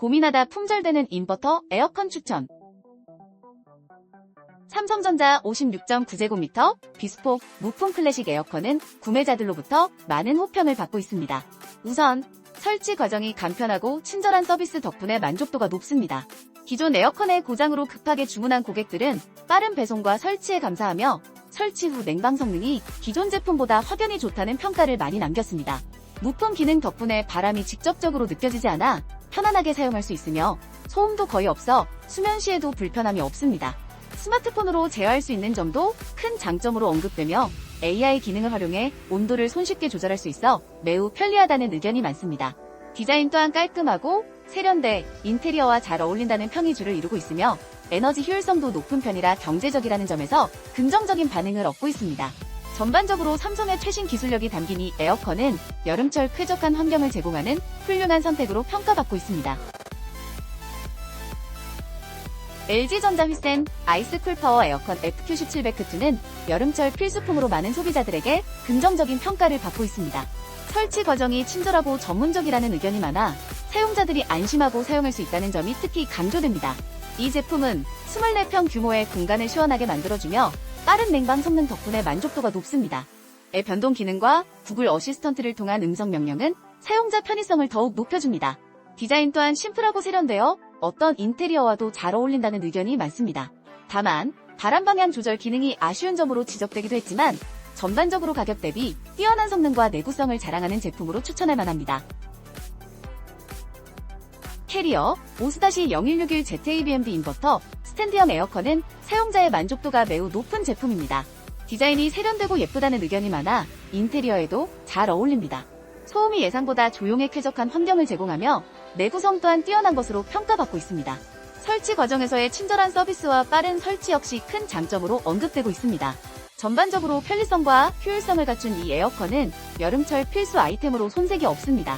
고민하다 품절되는 인버터 에어컨 추천. 삼성전자 56.9제곱미터 비스폭 무풍 클래식 에어컨은 구매자들로부터 많은 호평을 받고 있습니다. 우선 설치 과정이 간편하고 친절한 서비스 덕분에 만족도가 높습니다. 기존 에어컨의 고장으로 급하게 주문한 고객들은 빠른 배송과 설치에 감사하며 설치 후 냉방 성능이 기존 제품보다 확연히 좋다는 평가를 많이 남겼습니다. 무풍 기능 덕분에 바람이 직접적으로 느껴지지 않아 편안하게 사용할 수 있으며 소음도 거의 없어 수면 시에도 불편함이 없습니다. 스마트폰으로 제어할 수 있는 점도 큰 장점으로 언급되며 AI 기능을 활용해 온도를 손쉽게 조절할 수 있어 매우 편리하다는 의견이 많습니다. 디자인 또한 깔끔하고 세련돼 인테리어와 잘 어울린다는 평이 주를 이루고 있으며 에너지 효율성도 높은 편이라 경제적이라는 점에서 긍정적인 반응을 얻고 있습니다. 전반적으로 삼성의 최신 기술력이 담긴 이 에어컨은 여름철 쾌적한 환경을 제공하는 훌륭한 선택으로 평가받고 있습니다. LG전자 휘센 아이스 쿨 파워 에어컨 FQ10700는 여름철 필수품으로 많은 소비자들에게 긍정적인 평가를 받고 있습니다. 설치 과정이 친절하고 전문적이라는 의견이 많아 사용자들이 안심하고 사용할 수 있다는 점이 특히 강조됩니다. 이 제품은 24평 규모의 공간을 시원하게 만들어주며 빠른 냉방 성능 덕분에 만족도가 높습니다. 앱 변동 기능과 구글 어시스턴트를 통한 음성 명령은 사용자 편의성을 더욱 높여줍니다. 디자인 또한 심플하고 세련되어 어떤 인테리어와도 잘 어울린다는 의견이 많습니다. 다만 바람 방향 조절 기능이 아쉬운 점으로 지적되기도 했지만 전반적으로 가격 대비 뛰어난 성능과 내구성을 자랑하는 제품으로 추천할 만합니다. 캐리어 5-0161ZABMD 인버터 스탠드형 에어컨은 사용자의 만족도가 매우 높은 제품입니다. 디자인이 세련되고 예쁘다는 의견이 많아 인테리어에도 잘 어울립니다. 소음이 예상보다 조용해 쾌적한 환경을 제공하며 내구성 또한 뛰어난 것으로 평가받고 있습니다. 설치 과정에서의 친절한 서비스와 빠른 설치 역시 큰 장점으로 언급되고 있습니다. 전반적으로 편리성과 효율성을 갖춘 이 에어컨은 여름철 필수 아이템으로 손색이 없습니다.